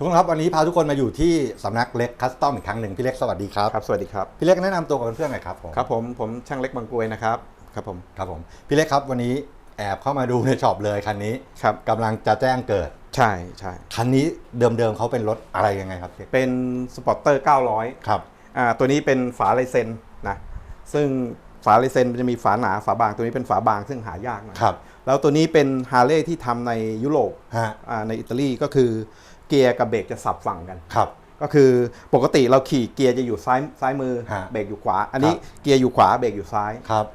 ทุกคนครับวันนี้พาทุกคนมาอยู่ที่สำนักเล็กคัสตอมอีกครั้งหนึ่งพี่เล็กสวัสดีครับครับสวัสดีครับพี่เล็กแนะนำตัวกับเพื่อนๆหน่อยครับผมครับผมผมช่างเล็กบางกรวยนะครับครับผมครับผมพี่เล็กครับวันนี้แอบเข้ามาดูในช็อปเลยคันนี้ครับกำลังจะแจ้งเกิดใช่ใช่คันนี้เดิมๆเขาเป็นรถอะไรยังไงครับพี่เล็กเป็นสปอร์เตอร์900ครับอ่าตัวนี้เป็นฝาลายเซ็นนะซึ่งฝาลายเซ็นมันจะมีฝาหนาฝาบางตัวนี้เป็นฝาบางซึ่งหายากหนะครับแล้วตัวนี้เป็นฮาร์เลย์ที่ทำในยุโรปฮะอ่าในอิตาลีก็คือ เกียร์กับเบรกจะสับฝั่งกันครับ ก็คือปกติเราขี่เกียร์จะอยู่ซ้ายซ้ายมือฮะเบรกอยู่ขวา อันนี้ครับ เกียร์อยู่ขวาเบรกอยู่ซ้าย ครับ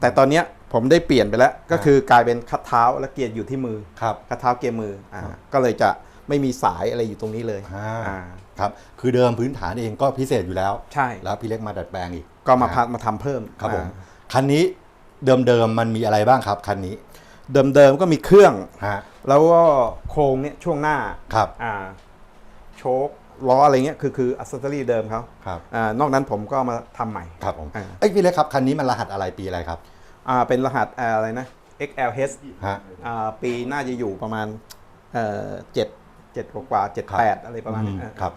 แต่ตอนเนี้ยผมได้เปลี่ยนไปแล้ว ก็คือกลายเป็นคัดเท้าและเกียร์อยู่ที่มือครับ คัดเท้าเกียร์มืออ่าครับก็เลยจะไม่มีสายอะไรอยู่ตรงนี้เลยอ่า อ่าครับ คือเดิมพื้นฐานเองก็พิเศษอยู่แล้ว ใช่แล้วพี่เล็กมาดัดแปลงอีกก็มานะพัดมาทำเพิ่มครับผม อ่าคันนี้เดิมๆมันมีอะไรบ้างครับคันนี้ เดิมๆก็มีเครื่อง ฮะ แล้วก็โครงเนี่ยช่วงหน้าครับ อ่าโชคล้ออะไรเงี้ยคือคืออัสเซอรี่เดิมเขาครับ อ่านอกนั้นผมก็มาทำใหม่ ครับผมอ่า เอ้ยพี่เล็กครับคันนี้มันรหัสอะไรปีอะไรครับอ่าเป็นรหัสอ่าอะไรนะ XLH ฮะ อ่าปีน่าจะอยู่ประมาณเอ่อเจ็ดเจ็ดกว่าๆเจ็ดครับแปดอะไรประมาณนี้อือ่าครับ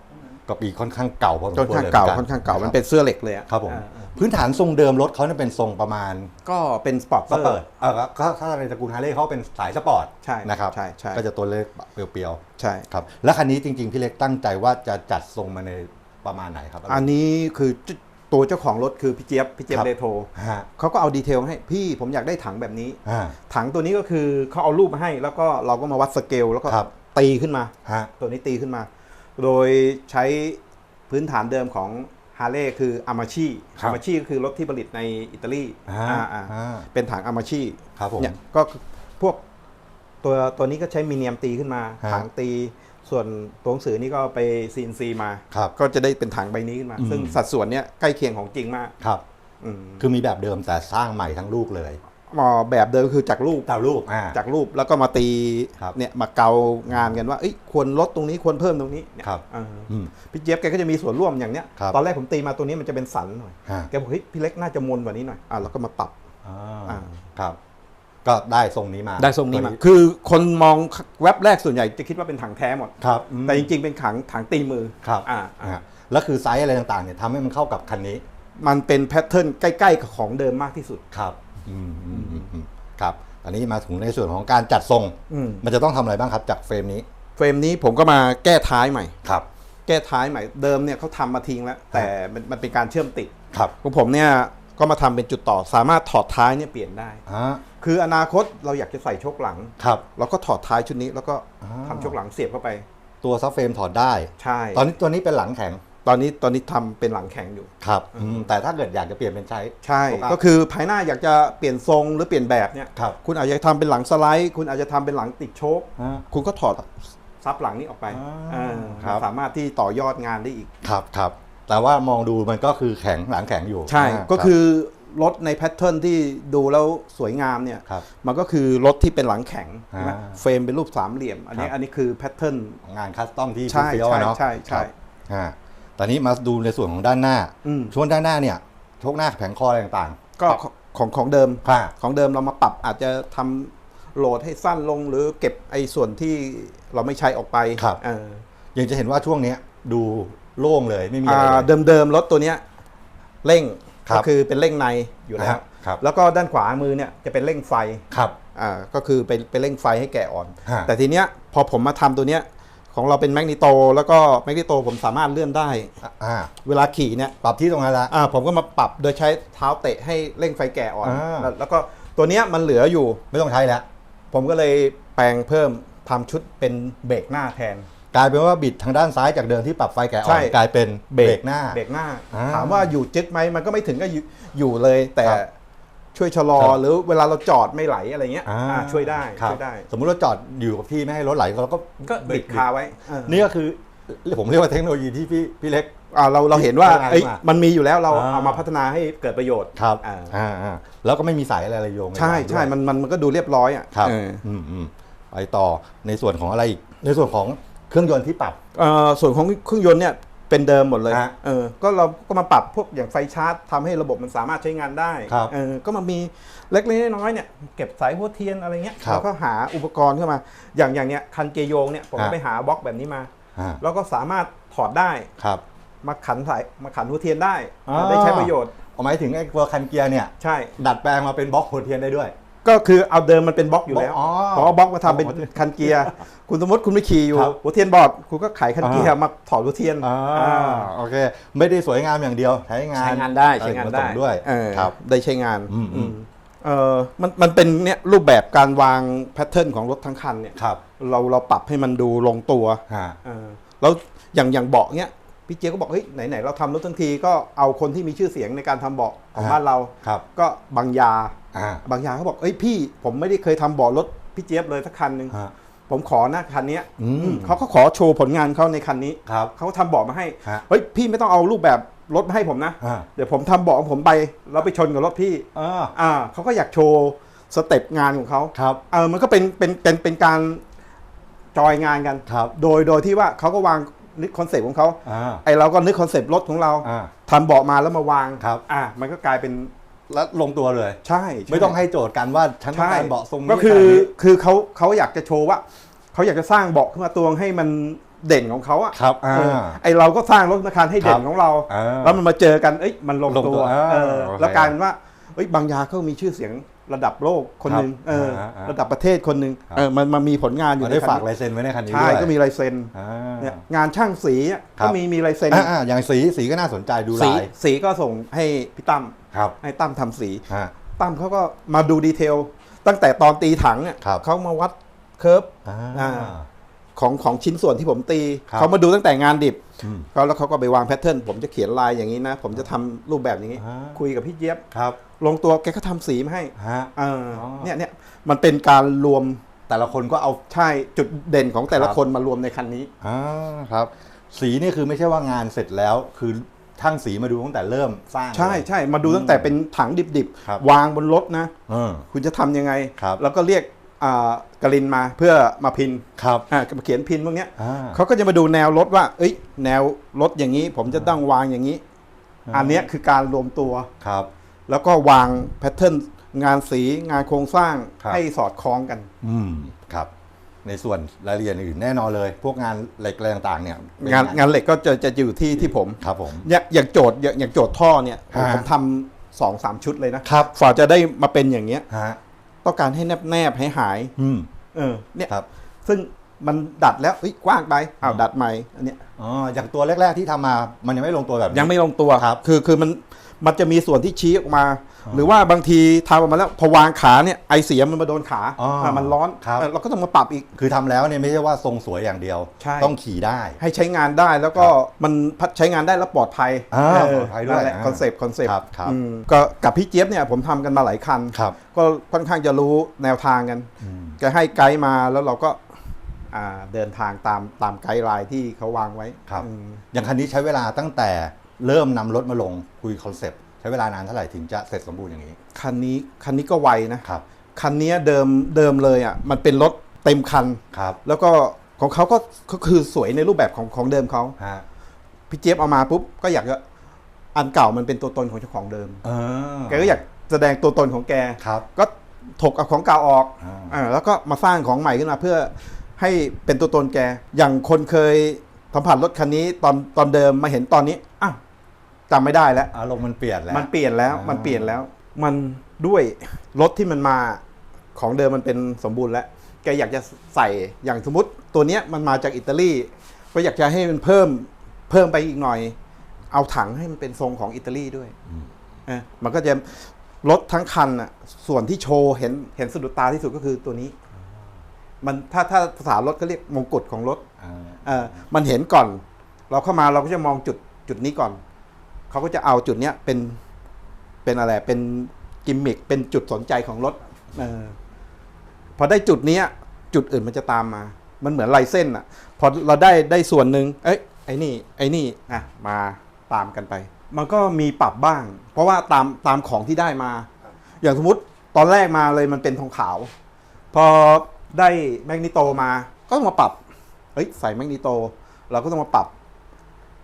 ก็ปีค่อนข้างเก่าพอสมค่อนควรข้างเลยเก่าหมืค่อนข้างเก่าะมันเป็นเสื้อเหล็กเลยอะครับผมอ่าอ่าพื้นฐานทรงเดิมรถเขาเนี่ยเป็นทรงประมาณ ก็เป็นสปอร์ตสเปิร์ตเออก็ถ้าในตระกูลฮาร์เลย์เขาเป็นสายสปอร์ตใช่นะครับใช่ใช่ก็จะตัวเล็กเปรียวใช่ๆครับแล้วคันนี้จริง ๆ พี่เล็กตั้งใจว่าจะจัดทรงมาในประมาณไหนครับ อันนี้คือเจ้าตัวเจ้าของรถคือพี่เจี๊ยบพี่เจี๊ยครับบเดโทฮะเขาก็เอาดีเทลให้พี่ผมอยากได้ถังแบบนี้ฮะถังตัวนี้ก็คือเขาเอารูปมาให้ แล้วก็เราก็มาวัดสเกลแล้วก็ครับตีขึ้นมาฮะตัวนี้ตีขึ้นมา โดยใช้พื้นฐานเดิมของฮาร์เลย์คืออามาชีอามาชีก็คือรถที่ผลิตในอิตาลีอ่าอ่าอ่าอ่าเป็นถังอามาชีครับผมเนี่ยก็คือพวกตัวตัวนี้ก็ใช้มีเนียมตีขึ้นมาฮะถังตี ส่วนตัวหนังสือนี่ก็ไป CNC มาครับก็จะได้เป็นถังใบนี้ขึ้นมาอืมซึ่งสัดส่วนเนี้ยใกล้เคียงของจริงมากครับอืมคือมีแบบเดิมแต่สร้างใหม่ทั้งลูกเลยอ๋อ แบบเดิมคือจากรูปดาวลูกอ่า จากรูปแล้วก็มาตีครับเนี่ยมาเกางานกันว่าเอ้ยควรลดตรงนี้ควรเพิ่มตรงนี้เนี่ยครับเอออืมพี่เจี๊ยบแกก็จะมีส่วนร่วมอย่างเนี้ยครับตอนแรกผมตีมาตัวนี้มันจะเป็นสันหน่อยฮะ แกบอกเฮ้ยพี่เล็กน่าจะมนกว่านี้หน่อยอะเราก็มาปรับ อ่าอ่าครับ ก็ได้ทรงนี้มาได้ทรงนี้มาตัวคือคนมองแว็บแรกส่วนใหญ่จะคิดว่าเป็นถังแท้หมด ครับอืมแต่จริงๆเป็นถังถังตีมือครับอ่าอ่าแล้วคือไซส์อะไรต่างๆเนี่ยทำให้มันเข้ากับคันนี้มันเป็นแพทเทิร์นใกล้ๆกับของเดิมมากที่สุด ครับอืมอืมอืมอืม ครับ อันนี้มาถึงในส่วนของการจัดทรงอืมมันจะต้องทำอะไรบ้างครับจากเฟรมนี้ เฟรมนี้ผมก็มาแก้ท้ายใหม่ครับ แก้ท้ายใหม่เดิมเนี่ยเขาทำมาทิ้งแล้ว แต่มันมันเป็นการเชื่อมติดครับของผมเนี่ยก็มาทำเป็นจุดต่อสามารถถอดท้ายเนี่ยเปลี่ยนได้อ่าคืออนาคตเราอยากจะใส่โชคหลังครับเราก็ถอดท้ายชุดนี้แล้วก็อ่าทำโชคหลังเสียบเข้าไป ตัวซับเฟรมถอดได้ใช่ ตอนนี้ตัวนี้เป็นหลังแข็ง ตอนนี้ตอนนี้ทำเป็นหลังแข็งอยู่ ครับอืมแต่ถ้าเกิดอยากจะเปลี่ยนเป็นใช้ ใช่ถูกปะก็คือภายหน้าอยากจะเปลี่ยนทรงหรือเปลี่ยนแบบเนี่ยครับคุณอาจจะทำเป็นหลังสไลด์ คุณอาจจะทำเป็นหลังติดโชคอ่าคุณก็ถอดซับหลังนี้ออกไปอ่าเออครับสามารถที่ต่อยอดงานได้อีก ครับครับ แต่ว่ามองดูมันก็คือแข็งหลังแข็งอยู่ ใช่าก็คือรถในแพทเทิร์นที่ดูแล้วสวยงามเนี่ยครับมันก็คือรถที่เป็นหลังแข็งใช่ไหมอ่าเฟรมเป็นรูปสามเหลี่ยม อันนี้ครับอันนี้คือแพทเทิร์นงานคัสตอมที่ใช่เฟี้ยวๆอะเนาะใช่ใช่ครับอ่า ตอนนี้มาดูในส่วนของด้านหน้า อืม ช่วงด้านหน้าเนี่ยโชคหน้าแผงคออะไรต่างก็ของของเดิมๆค่ะ ของเดิมเรามาปรับอาจจะทำโหลดให้สั้นลงหรือเก็บไอ้ส่วนที่เราไม่ใช้ออกไปครับ เออยังจะเห็นว่าช่วงเนี้ยดูโล่งเลยไม่มีอะไรอ่าเลย เดิมเดิมๆรถตัวเนี้ยเร่งครับก็คือเป็นเร่งในอยู่แล้ว ครับ แล้วก็ด้านขวามือเนี่ยจะเป็นเร่งไฟครับ อ่าก็คือเป็นเป็นเร่งไฟให้แก่อ่อน ฮะ แต่ทีเนี้ยพอผมมาทำตัวเนี้ย ของเราเป็นแมกนีโตแล้วก็แมกนีโตผมสามารถเลื่อนได้ อ่าเวลาขี่เนี่ยปรับที่ตรงนั้นละ อ่าผมก็มาปรับโดยใช้เท้าเตะให้เร่งไฟแก่อ่อนอ่า แล้วแล้วก็ตัวเนี้ยมันเหลืออยู่ ไม่ต้องใช้แล้ว ผมก็เลยแปลงเพิ่มทำชุดเป็นเบรกหน้าแทน กลายเป็นว่าบิดทางด้านซ้ายจากเดิมที่ปรับไฟแกะอ่ใช่ อนกลายเป็นเบรกหน้า เบรกหน้า อ่าถามว่าอยู่จึกไหมมันก็ไม่ถึงก็อยู่อยู่เลย แต่ครับ ช่วยชะลอครับ หรือเวลาเราจอดไม่ไหลอะไรเงี้ยอ่าอ่าช่วยได้ครับช่วยได้สมมุติเราจอดอยู่กับที่ไม่ให้รถไหลเราก็ก็บิดคาไว้เออนี่ก็คือผมเรียกว่าเทคโนโลยีที่พี่พี่เล็ก อ่าเราเราเห็นว่าพัฒนาเอ้ยขึ้นมามันมีอยู่แล้วเราอ่า เอามาพัฒนาให้เกิดประโยชน์ครับอ่าอ่าอ่าแล้วก็ไม่มีสายอะไรอะไรโยงใช่ในใช่ด้วยมันมันมันก็ดูเรียบร้อยอะครับเอออืมอืมไปต่อในส่วนของอะไรอีกในส่วนของเครื่องยนต์ที่ปรับ เอ่อส่วนของเครื่องยนต์เนี่ย เป็นเดิมหมดเลยฮะเออก็เราก็มาปรับพวกอย่างไฟชาร์จทำให้ระบบมันสามารถใช้งานได้ครับเออก็มามีเล็กๆน้อยๆเนี่ยเก็บสายหัวเทียนอะไรเงี้ยครับแล้วก็หาอุปกรณ์เข้ามา อย่างอย่างเนี้ยคันเกยร์โยงเนี่ยผมก็ฮะ ไปหาบล็อกแบบนี้มา อ่าแล้วก็สามารถถอดได้ครับ มาขันสายมาขันหัวเทียนได้อ่า ได้ใช้ประโยชน์เอาหมายถึงไอ้ตัวคันเกียร์เนี่ย ใช่ ดัดแปลงมาเป็นบล็อกหัวเทียนได้ด้วย ก็คือเอาเดิมมันเป็นบล็อกอยู่แล้วอ๋อพอบล็อกมาทำเป็นหัวเทียนคันเกียร์ คุณสมมติคุณไปขี่อยู่ครับหัวเทียนบอดคุณก็ไขคันเกียร์อ่ามมาถอดหัวเทียนอ่าอ่าโอเค ไม่ได้สวยงามอย่างเดียวใช้งานใช้งานได้ใช้งานอะไรผได้สมด้วยเออครับ ได้ใช้งานอืมอืมอืม เออมันมันเป็นเนี่ยรูปแบบการวางแพทเทิร์นของรถทั้งคันเนี่ยครับเราเราปรับให้มันดูลงตัว ฮะ เออแล้วอย่างอย่างเบาะเนี้ยพี่เจี๊ยบก็บอกเฮ้ยไหนไหนเราทำรถทั้งทีก็เอาคนที่มีชื่อเสียงในการทำเบาะของอ่าบ้านเรา ครับ ก็บางยาอ่า บางยาเขาบอกเอ้ยพี่ผมไม่ได้เคยทำเบาะรถพี่เจี๊ยบเลยสักคันหนึ่งฮะผมขอนะคันเนี้ยอืมอืมเขาก็ขอโชว์ผลงานเขาในคันนี้ครับเขาทำเบาะมาให้ฮะเฮ้ยพี่ไม่ต้องเอารูปแบบรถมาให้ผมนะอ่าเดี๋ยวผมทำเบาะของผมไปแล้วไปชนกับรถพี่อ่าอ่าเขาก็อยากโชว์สเต็ปงานของเขาครับเออมันก็เป็นเป็นเป็นเป็นการจอยงานกันครับโดยโดยที่ว่าเขาก็วางนึกคอนเซปต์ของเขาอ่าไอเราก็นึกคอนเซปต์รถของเราอ่าทำเบาะมาแล้วมาวางครับอ่ามันก็กลายเป็น แล้วลงตัวเลย ใช่ช่ไม่ต้องให้โจทย์กันว่าฉันต้องใช่การเบาะทรงนี้ก็คือขนาดนี้คือเขาเขาอยากจะโชว์ว่าเขาอยากจะสร้างเบาะขึ้นมาตัวให้มันเด่นของเขาอะครับอ่า เออไอเราก็สร้างรถธนาคารให้เด่ครันบของเรา อ่าแล้วมันมาเจอกันเอ้ยมันลงลงตัตัววอ่าเออโอเค แล้วกลายเป็นว่าเอ้ยบางยาเขามีชื่อเสียง ระดับโลกคนหนึ่งครับเอออ่าอ่าระดับประเทศคนหนึ่งครับเออมันมามีผลงานอยู่มาในได้คันฝากลายเซ็นไว้ในคันนี้ใช่ด้วยก็มีลายเซ็นอ่าเนี่ยงานช่างสีอะครัก็บมีมีลายเซ็นอ่าอ่าอย่างสีสีก็น่าสนใจดูสีลายสีก็ส่งให้พี่ตั้มครับให้ตั้มทำสีฮะตั้มเขาก็มาดูดีเทล ตั้งแต่ตอนตีถังเนี่ยครับเขามาวัดเคิร์ฟอ่าอ่า ของของชิ้นส่วนที่ผมตี ครับเขามาดูตั้งแต่งานดิบอืมเขาแล้วเขาก็ไปวางแพทเทิร์นผมจะเขียนลายอย่างนี้นะ ผมจะทำรูปแบบอย่างนี้ อ่า คุยกับพี่เจี๊ยบ ครับลงตัวแกก็ทำสีมาให้ฮะ เอออ๋อเนี่ยเนี่ยมันเป็นการรวมแต่ละคนก็เอาใช่จุดเด่นของแต่ละครับคนมารวมในคันนี้ อ่าครับ สีนี่คือไม่ใช่ว่างานเสร็จแล้ว คือช่างสีมาดูตั้งแต่เริ่มสร้าง ใช่เลยใช่มาดูตั้งแต่เป็นถังดิบครับ ๆ วางบนรถนะ เออ คุณจะทำยังไง ครับแล้วก็เรียกอ่า กรินมาเพื่อมาพินครับอ่ามาเขียนพินพวกเนี้ยอ่าเขาก็จะมาดูแนวรถว่า เอ้ย แนวรถอย่างนี้ ผมจะต้องวางอย่างนี้อ่าอันเนี้ยคือการรวมตัวครับ แล้วก็วางแพทเทิร์นงานสีงานโครงสร้างครับให้สอดคล้องกัน อืมครับ ในส่วนรายละเอียดอื่นแน่นอนเลย พวกงานเหล็กอะไรต่างๆ เนี่ยเป็งานงานเหล็กก็จะจะอยู่ที่ที่ผมครับผมอย่างอย่างโจทย์อย่างอย่างโจทย์ท่อเนี่ยผมฮะผมทำสองสามชุดเลยนะครับฝาจะได้มาเป็นอย่างเงี้ยฮะ ต้องการให้แนบแนบให้หายอืมเออเนี่ยครับ ซึ่งมันดัดแล้วเอ้ยกว้างไปอ้าวดัดใหม่อันเนี้ยอ๋ออย่างตัวแรก ๆที่ทำมามันยังไม่ลงตัวแบบนี้ยังไม่ลงตัวครับ คือคือมันมันจะมีส่วนที่ชี้ออกมา หรือว่าบางทีทำออกมาแล้วพอวางขาเนี่ยไอเสียมันมาโดนขาอ๋ออะมันร้อนครับเออเราก็ต้องมาปรับอีก คือทำแล้วเนี่ยไม่ใช่ว่าทรงสวยอย่างเดียว ใช่ ต้องขี่ได้ ให้ใช้งานได้แล้วก็มันพัดใช้งานได้แล้วปลอดภัยอ่าเปลอดภัยด้วยนั่นแหละอ่าคอนเซปต์คอนเซปต์ครับครับอืมก็กับพี่เจี๊ยบเนี่ยผมทำกันมาหลายคัน ครับ ก็ค่อนข้างจะรู้แนวทางกันอืม แกให้ไกด์มาแล้วเราก็อ่าเดินทางตามตามไกด์ไลน์ที่เขาวางไว้ครับ อืมอย่างคันนี้ใช้เวลาตั้งแต่เริ่มนำรถมาลงคุยคอนเซปต์ใช้เวลานานเท่าไหร่ถึงจะเสร็จสมบูรณ์อย่างนี้ คันนี้คันนี้ก็ไวนะครับ คันนี้เดิมเดิมเลยอะมันเป็นรถเต็มคันครับ แล้วก็ของเขาก็ก็คือสวยในรูปแบบของของเดิมเขาฮะพี่เจี๊ยบเอามาปุ๊บก็อยากจะอันเก่ามันเป็นตัวตนของเจ้าของเดิมเออแกก็อยากแสดงตัวตนของแกครับ ก็ถกเอาของเก่าออกอ่าอ่าแล้วก็มาสร้างของใหม่ขึ้นมาเพื่อให้เป็นตัวตนแก อย่างคนเคยสัมผัสรถคันนี้ตอนตอนเดิมมาเห็นตอนนี้อ้าว จำไม่ได้แล้ว อารมณ์มันเปลี่ยนแล้ว มันเปลี่ยนแล้วอ่ามัมันเปลี่ยนแล้ว มันด้วยรถที่มันมาของเดิมมันเป็นสมบูรณ์แล้ว แกอยากจะใส่อย่างสมมติตัวเนี้ยมันมาจากอิตาลีก็อยากจะให้มันเพิ่มเพิ่มไปอีกหน่อย เอาถังให้มันเป็นทรงของอิตาลีด้วยเออมันก็จะรถทั้งคันอะส่วนที่โชว์เห็นเห็นสะดุดตาที่สุดก็คือตัวนี้ มันถ้าถ้าภาษารถก็เรียกมงกุฎของรถอ่าเออมันเห็นก่อน เราเข้ามาเราก็จะมองจุดจุดนี้ก่อน เขาก็จะเอาจุดเนี้ยเป็นเป็นอะไรเป็นกิมมิคเป็นจุดสนใจของรถเออพอได้จุดเนี้ย จุดอื่นมันจะตามมา มันเหมือนลายเส้นอะพอเราได้ได้ส่วนหนึ่งเอ้ยไอ้นี่ไอ้นี่อะมาตามกันไป มันก็มีปรับบ้าง เพราะว่าตามตามของที่ได้มา อย่างสมมติตอนแรกมาเลยมันเป็นทองขาว พอได้แมกนีโตมาก็ต้องมาปรับเฮ้ยใส่แมกนีโต เราก็ต้องมาปรับ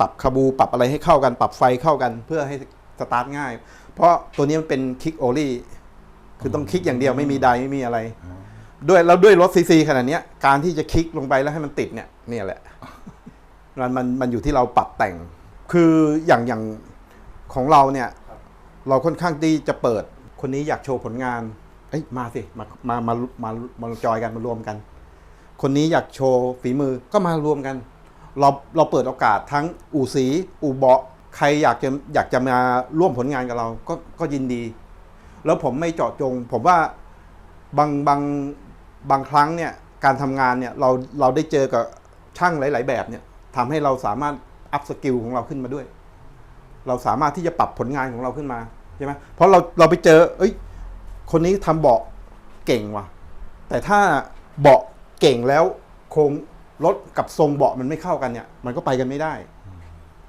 ปรับคาบู ปรับอะไรให้เข้ากัน ปรับไฟเข้ากัน เพื่อให้สตาร์ทง่าย เพราะตัวนี้มันเป็นคลิกโอลี่คือต้องคลิกอย่างเดียวไม่มีไดไม่มีอะไร ด้วยแล้วด้วยรถซีซีขนาดนี้การที่จะคลิกลงไปแล้วให้มันติดเนี่ยนี่แหละมันมันมันอยู่ที่เราปรับแต่ง คืออย่างอย่างของเราเนี่ย เราค่อนข้างที่จะเปิด คนนี้อยากโชว์ผลงาน เอ้ยมาสิมามามามามาจอยกันมารวมกัน คนนี้อยากโชว์ฝีมือก็มารวมกัน เราเราเปิดโอกาสทั้งอู่สี อู่เบาะใครอยากจะอยากจะมาร่วมผลงานกับเราก็ก็ยินดี แล้วผมไม่เจาะจง ผมว่าบางบางบางครั้งเนี่ยการทำงานเนี่ยเราเราได้เจอกับช่างหลาย ๆ แบบเนี่ยทำให้เราสามารถอัพสกิลของเราขึ้นมาด้วย เราสามารถที่จะปรับผลงานของเราขึ้นมาใช่ไหมเพราะเราเราไปเจอ เอ้ย คนนี้ทำเบาะเก่งว่ะ แต่ถ้าเบาะเก่งแล้วโครง รถกับทรงเบาะมันไม่เข้ากันเนี่ย มันก็ไปกันไม่ได้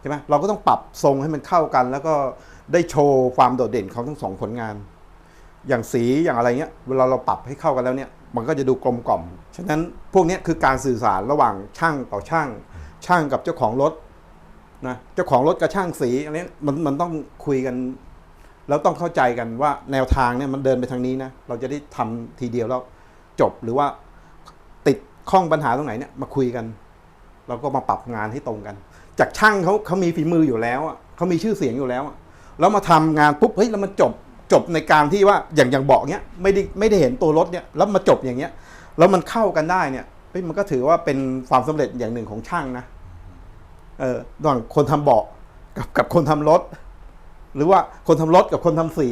ใช่ไหมเราก็ต้องปรับทรงให้มันเข้ากัน แล้วก็ได้โชว์ความโดดเด่นของทั้งสองผลงาน อย่างสีอย่างอะไรเงี้ยเวลาเราปรับให้เข้ากันแล้วเนี่ย มันก็จะดูกลมกล่อม ฉะนั้นพวกนี้คือการสื่อสารระหว่างช่างต่อช่าง ช่างกับเจ้าของรถนะเจ้าของรถกับช่างสีอันนี้มันมันต้องคุยกัน แล้วต้องเข้าใจกันว่าแนวทางเนี่ยมันเดินไปทางนี้นะเราจะได้ทำทีเดียวแล้วจบหรือว่าติด ข้องปัญหาตรงไหนเนี่ยมาคุยกันเราก็มาปรับงานให้ตรงกัน จากช่างเขาเขามีฝีมืออยู่แล้วอะเขามีชื่อเสียงอยู่แล้วอะแล้วมาทำงานปุ๊บเฮ้ยแล้วมันจบจบในการที่ว่าอย่างอย่างเบาะเนี้ยไม่ได้ไม่ได้เห็นตัวรถเนี่ยแล้วมาจบอย่างเงี้ย แล้วมันเข้ากันได้เนี่ยเฮ้ยมันก็ถือว่าเป็นความสำเร็จอย่างหนึ่งของช่างนะเออระหว่างคนทำเบาะกับกับคนทำรถ หรือว่าคนทำรถกับคนทำสี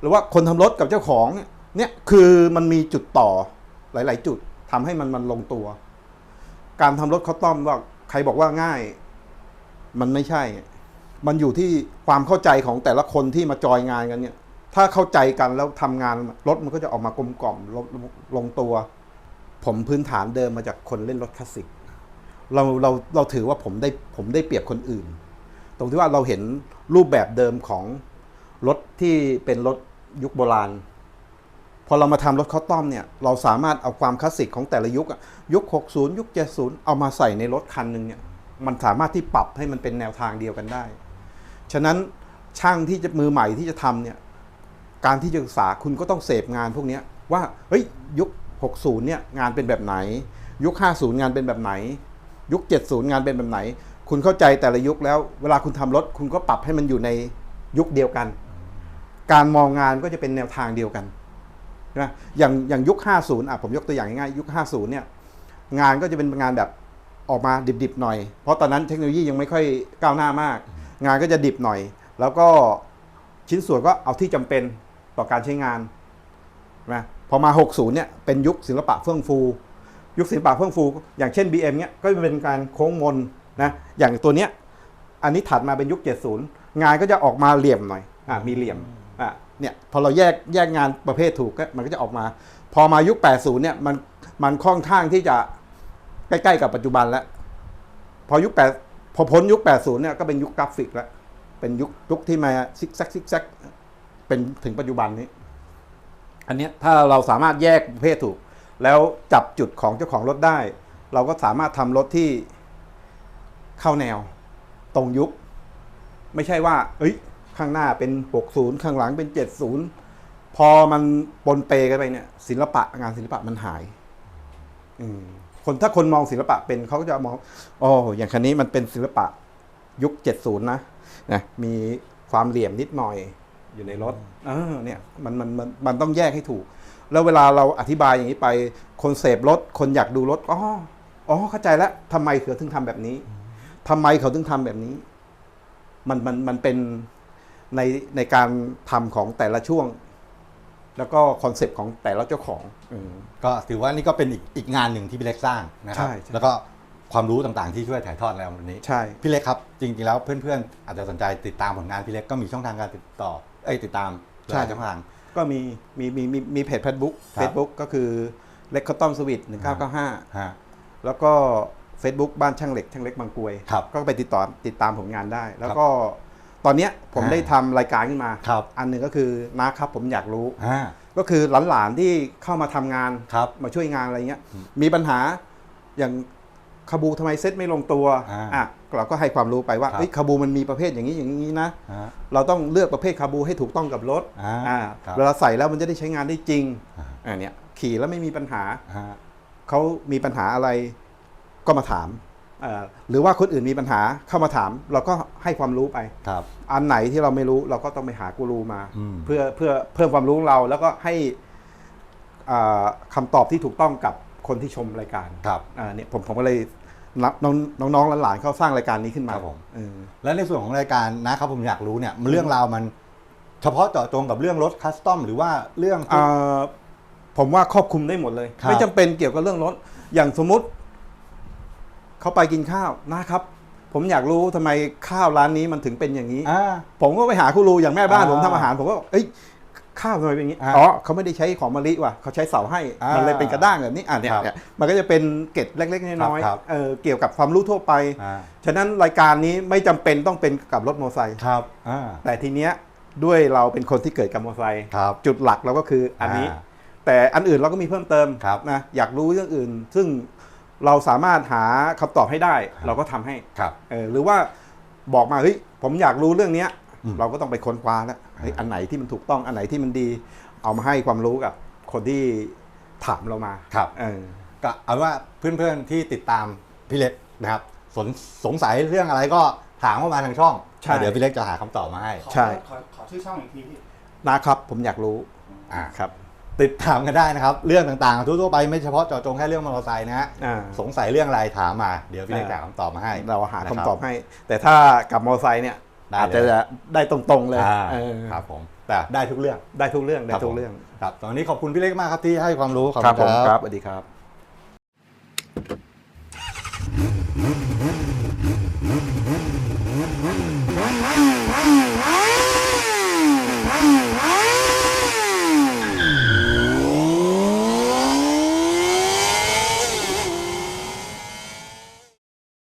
หรือว่าคนทำรถกับเจ้าของเนี่ยเนี่ยคือมันมีจุดต่อหลาย ๆ จุด ทำให้มันมันลงตัว การทำรถข้าวต้อมว่าใครบอกว่าง่าย มันไม่ใช่ มันอยู่ที่ความเข้าใจของแต่ละคนที่มาจอยงานกันเนี่ย ถ้าเข้าใจกันแล้วทำงานรถมันก็จะออกมากลมกล่อมลงลงตัว ผมพื้นฐานเดิมมาจากคนเล่นรถคลาสสิกเราเราเราถือว่าผมได้ผมได้เปรียบคนอื่น ตรงที่ว่าเราเห็นรูปแบบเดิมของรถที่เป็นรถยุคโบราณ พอเรามาทำรถข้าวต้อมเนี่ยเราสามารถเอาความคลาสสิกของแต่ละยุคอะยุค 60 ยุค 70 เอามาใส่ในรถคันหนึ่งเนี่ยมันสามารถที่ปรับให้มันเป็นแนวทางเดียวกันได้ ฉะนั้นช่างที่จะมือใหม่ที่จะทำเนี่ยการที่จะศึกษาคุณก็ต้องเสพงานพวกนี้ว่าเฮ้ยยุค 60 เนี่ยงานเป็นแบบไหน ยุค 50 งานเป็นแบบไหน ยุค 70 งานเป็นแบบไหน คุณเข้าใจแต่ละยุคแล้ว เวลาคุณทำรถคุณก็ปรับให้มันอยู่ในยุคเดียวกัน การมองงานก็จะเป็นแนวทางเดียวกัน ใช่ไหมอย่างอย่างยุค 50อะผมยกตัวอย่างง่ายๆยุค 50 เนี่ยงานก็จะเป็นงานแบบออกมาดิบๆหน่อย เพราะตอนนั้นเทคโนโลยียังไม่ค่อยก้าวหน้ามาก งานก็จะดิบหน่อย แล้วก็ชิ้นส่วนก็เอาที่จำเป็นต่อการใช้งานใช่ไหมพอมา 60 เนี่ยเป็นยุคศิลปะเฟื่องฟู ยุคศิลปะเฟื่องฟู อย่างเช่น BM เนี่ยก็เป็นการโค้งมนนะอย่างตัวเนี้ยอันนี้ถัดมาเป็นยุค 70 งานก็จะออกมาเหลี่ยมหน่อยอะมีเหลี่ยม เนี่ยพอเราแยกแยกงานประเภทถูกมันก็จะออกมา พอมายุค 80 เนี่ยมันมันค่อนข้างที่จะใกล้ๆกับปัจจุบันแล้ว พอยุค8พอพ้นยุค 80 เนี่ยก็เป็นยุคกราฟิกแล้วเป็นยุคยุคที่มาซิกแซกซิกแซกเป็นถึงปัจจุบันนี้ อันเนี้ยถ้าเราสามารถแยกประเภทถูก แล้วจับจุดของเจ้าของรถได้ เราก็สามารถทำรถที่เข้าแนว ตรงยุค ไม่ใช่ว่า เอ้ย ข้างหน้าเป็น 60 ข้างหลังเป็น 70 พอมันปนเปกันไปเนี่ย ศิลปะงานศิลปะมันหาย อืมคนถ้าคนมองศิลปะเป็นเขาก็จะมองอ๋ออย่างคันนี้มันเป็นศิลปะยุค 70 นะนะมีความเหลี่ยมนิดหน่อยอยู่ในรถเออเนี่ยมันมันมันมันต้องแยกให้ถูก แล้วเวลาเราอธิบายอย่างนี้ไป คนเสพรถ คนอยากดูรถอ๋ออ๋อเข้าใจแล้วทำไมเขาถึงทำแบบนี้ทำไมเขาถึงทำแบบนี้ มันมันมันเป็น ในในการทำของแต่ละช่วง แล้วก็คอนเซปต์ของแต่ละเจ้าของอืมก็ถือว่านี่ก็เป็นอีกอีกงานหนึ่งที่พี่เล็กสร้างนะครับใช่ใช่แล้วก็ความรู้ต่างๆที่ช่วยถ่ายทอดในวันนี้ใช่พี่เล็กครับ จริงๆแล้วเพื่อนๆ อาจจะสนใจติดตามผลงานพี่เล็กก็มีช่องทางการติดต่อเอ้ยติดตามหใช่ลายช่องทางก็มีมีมีมีมีเพจเฟซบุ๊กครับเฟซบุ๊กก็คือเล็กข้าวต้อมสวิตหนึ่งเก้าเก้าห้าฮะแล้วก็ Facebook บ้านช่างเหล็กช่างเล็กบางกรวยครับก็ไปติดต่อติดตามผลงานได้ แล้วก็ ตอนเนี้ยผมอ่าได้ทำรายการขึ้นมา ครับ อันหนึ่งก็คือนะครับผมอยากรู้ อ่า ก็คือหลานๆที่เข้ามาทำงาน ครับ มาช่วยงานอะไรเงี้ย มีปัญหาอย่างคาบูทำไมเซ็ตไม่ลงตัวอ่าอะเราก็ให้ความรู้ไปว่าครับ เอ้ยคาบูมันมีประเภทอย่างนี้อย่างนี้นะ ฮะ เราต้องเลือกประเภทคาบูให้ถูกต้องกับรถอ่าอ่าครับเวลาใส่แล้วมันจะได้ใช้งานได้จริงอ่าอ่าเนี่ยขี่แล้วไม่มีปัญหาฮะ เขามีปัญหาอะไรก็มาถามอ่า หรือว่าคนอื่นมีปัญหาเข้ามาถาม เราก็ให้ความรู้ไปครับ อันไหนที่เราไม่รู้เราก็ต้องไปหากูรูมา อืม เพื่อเพื่อเพิ่มความรู้ของเราแล้วก็ให้อ่าคำตอบที่ถูกต้องกับคนที่ชมรายการครับ อ่าเนี่ยผมผมก็เลยนับน้องน้องๆหลานๆเขาสร้างรายการนี้ขึ้นมาครับผม เออ และในส่วนของรายการนะครับผมอยากรู้เนี่ยเรื่องราวมัน เฉพาะเจาะจงกับเรื่องรถคัสตอมหรือว่าเรื่องที่อ่าผมว่าครอบคลุมได้หมดเลย ครับไม่จำเป็นเกี่ยวกับเรื่องรถ อย่างสมมุติ เขาไปกินข้าวนะครับ ผมอยากรู้ทำไมข้าวร้านนี้มันถึงเป็นอย่างนี้อ่าผมก็ไปหาครูรูอย่างแม่บ้านอ่าผมทำอาหารผมก็เอ้ยข้าวทำไมเป็นอย่างนี้อ่าอ๋อเขาไม่ได้ใช้ของมะลิว่ะเขาใช้เสาให้อ่ามัมันเลยเป็นกระด้างแบบนี้อะเนี่ยครับเนี่ยมันก็จะเป็นเกร็ดเล็กๆน้อยครับๆเออเกี่ยวกับความรู้ทั่วไปอ่าฉะนั้นรายการนี้ไม่จำเป็นต้องเป็นกับรถมอเตอร์ไซค์ครับอ่าแต่ทีเนี้ยด้วยเราเป็นคนที่เกิดกับมอเตอร์ไซค์ครับจุดหลักเราก็คืออันนี้อ่าแต่อันอื่นเราก็มีเพิ่มเติมครับนะอยากรู้เรื่องอื่น ซึ่ง เราสามารถหาคำตอบให้ได้ครับเราก็ทำให้ครับเออหรือว่าบอกมาเฮ้ยผมอยากรู้เรื่องเนี้ยอืมเราก็ต้องไปค้นคว้าแล้วเฮ้ยอันไหนที่มันถูกต้องอันไหนที่มันดี เอามาให้ความรู้กับคนที่ถามเรามาครับเออก็เอาว่าเพื่อนๆที่ติดตามพี่เล็กนะครับสนสงสัยเรื่องอะไรก็ถามเข้ามาทางช่องใช่เดี๋ยวพี่เล็กจะหาคำตอบมาให้ขอใช่ขอขอชื่อช่องอีกทีพี่นะครับผมอยากรู้อ่าครับ ติดถามกันได้นะครับ เรื่องต่างๆทั่วๆไปไม่เฉพาะเจาะจงแค่เรื่องมอเตอร์ไซค์นะฮะสงสัยเรื่องอะไรถามมาเดี๋ยวพี่เล็กหาคำตอบมาให้ เราหาคำตอบให้ แต่ถ้ากับมอเตอร์ไซค์เนี่ยอาจจะได้ตรงๆเลยครับผมแต่ได้ทุกเรื่องได้ทุกเรื่องได้ทุกเรื่องครับตอนนี้ขอบคุณพี่เล็กมากครับที่ให้ความรู้ขอบคุณ ผมครับสวัสดีครับ